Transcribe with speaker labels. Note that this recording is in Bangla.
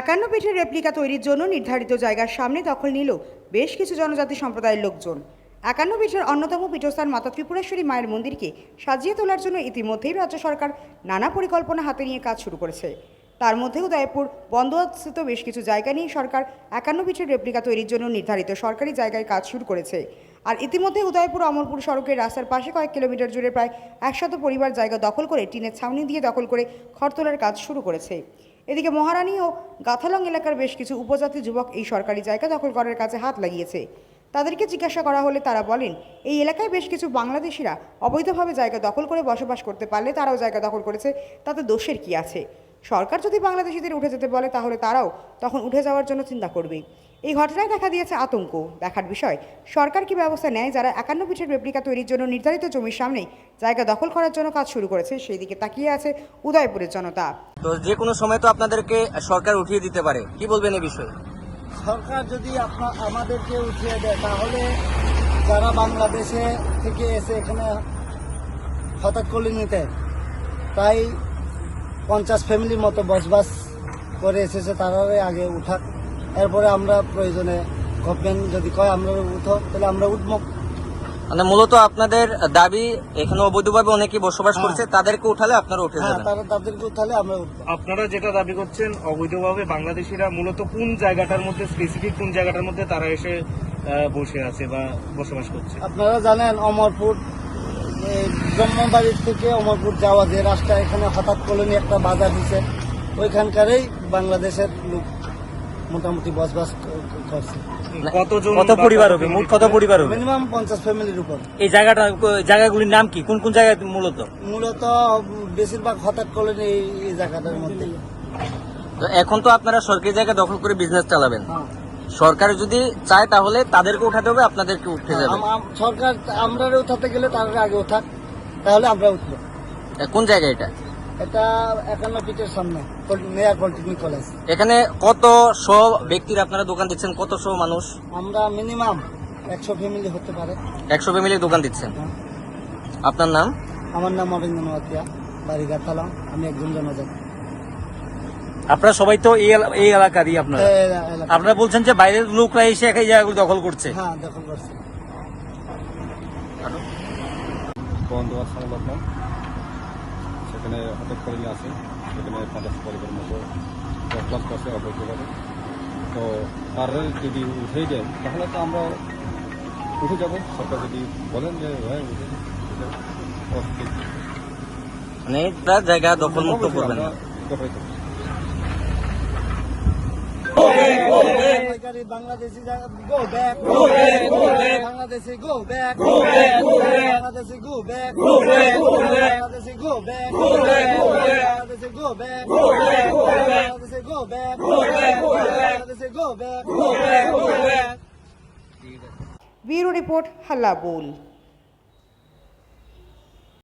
Speaker 1: একান্ন পিঠের রেপ্লিকা তৈরির জন্য নির্ধারিত জায়গার সামনে দখল নিল বেশ কিছু জনজাতি সম্প্রদায়ের লোকজন। একান্ন পিঠের অন্যতম পীঠস্থান মাতা ত্রিপুরেশ্বরী মায়ের মন্দিরকে সাজিয়ে তোলার জন্য ইতিমধ্যেই রাজ্য সরকার নানা পরিকল্পনা হাতে নিয়ে কাজ শুরু করেছে। তার মধ্যে উদয়পুর বন্দোবস্ত বেশ কিছু জায়গা নিয়ে সরকার একান্ন পিঠের রেপ্লিকা তৈরির জন্য নির্ধারিত সরকারি জায়গায় কাজ শুরু করেছে। আর ইতিমধ্যে উদয়পুর অমরপুর সড়কের রাস্তার পাশে কয়েক কিলোমিটার জুড়ে প্রায় একশত পরিবার জায়গা দখল করে টিনের ছাউনি দিয়ে দখল করে খড়তোলার কাজ শুরু করেছে। এদিকে মহারানী ও গাথালং এলাকার বেশ কিছু উপজাতি যুবক এই সরকারি জায়গা দখল করার কাছে হাত লাগিয়েছে। তাদেরকে জিজ্ঞাসা করা হলে তারা বলেন, এই এলাকায় বেশ কিছু বাংলাদেশিরা অবৈধভাবে জায়গা দখল করে বসবাস করতে পারলে তারাও জায়গা দখল করেছে, তাতে দোষের কি আছে? সরকার যদি বাংলাদেশিদের উঠে যেতে বলে, তাহলে তারাও তখন উঠে যাওয়ার জন্য চিন্তা করবে। এই ঘটনায় দেখা দিয়েছে আতঙ্ক। দেখার বিষয়, সরকার কি ব্যবস্থা নেয় যারা একান্ন পিঠের রেপ্লিকা তৈরির জন্য নির্ধারিত জমির সামনেই জায়গা দখল করার জন্য কাজ শুরু করেছে? সেই দিকে তাকিয়ে আছে উদয়পুরের জনতা।
Speaker 2: তো যে কোনো সময় তো আপনাদেরকে সরকার উঠিয়ে দিতে পারে। কি বলবেন এই বিষয়ে?
Speaker 3: সরকার যদি আপনা আমাদেরকে উঠিয়ে দেয়, তাহলে যারা বাংলাদেশে থেকে এসে এখানে হঠাৎ নিতে প্রায় পঞ্চাশ ফ্যামিলির মতো বসবাস করে এসেছে, তারাই আগে উঠাক। এরপরে আমরা প্রয়োজনে গভর্নমেন্ট যদি কয়, আমরা উঠো, তাহলে আমরা উঠবো।
Speaker 2: মানে মূলত আপনাদের দাবি এখানে অবৈধভাবে অনেকে বসবাস
Speaker 3: হ্যাঁ।
Speaker 2: করছে তাদেরকে উঠালে আপনারা উঠে
Speaker 3: হ্যাঁ
Speaker 2: যাবেন।
Speaker 3: তারা তাদেরকে উঠালে আমরা উঠবো।
Speaker 4: আপনারা যেটা দাবি করছেন অবৈধভাবে বাংলাদেশিরা মূলত কোন জায়গাটার মধ্যে স্পেসিফিক কোন জায়গাটার মধ্যে তারা এসে আহ, বসে আছে বা বসবাস করছে?
Speaker 3: আপনারা জানেন অমরপুর এই ব্রহ্মবাড়ির থেকে অমরপুর যাওয়া যে রাস্তা এখানে হঠাৎ কলোনি একটা বাজার দিছে। ওইখানকারই বাংলাদেশের লোক মোটামুটি বসবাস করছে।
Speaker 4: কতজন
Speaker 5: কত পরিবার হবে? মোট? কত পরিবার হবে?
Speaker 3: মিনিমাম পঞ্চাশ ফ্যামিলির উপর।
Speaker 5: এই জায়গাটা জায়গাগুলির নাম কি? কোন কোন জায়গায় মূলত?
Speaker 3: মূলত বেশিরভাগ হঠাৎ কলোনি এই এই জায়গাটার মধ্যে।
Speaker 2: তো এখন তো আপনারা সরকারি জায়গা দখল করে বিজনেস চালাবেন।
Speaker 3: হ্যাঁ।
Speaker 2: সরকার যদি চায় তাহলে তাদেরকে উঠাতে হবে আপনাদেরকে উঠে যাবে।
Speaker 3: আম- আম- সরকার আমরা উঠাতে গেলে তার আগে উঠাক তাহলে আমরা উঠবো।
Speaker 2: কোন জায়গা এটা?
Speaker 3: এটা একান্ন ফিটের সামনে পল- পলিটেকনিক কলেজ
Speaker 2: এখানে কত শ ব্যক্তির আপনারা দোকান দিচ্ছেন? কত শ মানুষ?
Speaker 3: আমরা মিনিমাম একশো ফ্যামিলি হতে পারে।
Speaker 2: একশো ফ্যামিলি দোকান দিচ্ছেন?
Speaker 3: হ্যাঁ।
Speaker 2: আপনার নাম?
Speaker 3: আমার নাম অরিন্দন নোয়াতিয়া বাড়ি গাতালাম আমি একজন জনজাতি।
Speaker 5: আপনারা সবাই তো এই এলাকারই আপনারা। আপনারা বলছেন যে বাইরের লোকরা এসে এই জায়গাগুলো দখল করছে।
Speaker 3: হ্যাঁ দখল করছে।
Speaker 6: সেখানে হঠাৎ করে নিয়ে আসে সেখানে পঞ্চাশ পরিবার মতো বসবাস করছে অবৈধভাবে তো তারা যদি উঠেই দেয় তাহলে তো আমরা উঠে যাব সরকার যদি বলেন যে হ্যাঁ উঠে উঠে।
Speaker 2: মানে তার জায়গা দখল মুক্ত করবেন
Speaker 6: আমরা দখল করব।
Speaker 3: Bangladeshi go back go back Bangladeshi go back go back Bangladeshi go back go back Bangladeshi go back go back Bangladeshi go back go back Bangladeshi go back go back Bangladeshi go back go back
Speaker 1: bureau report হাল্লা বোল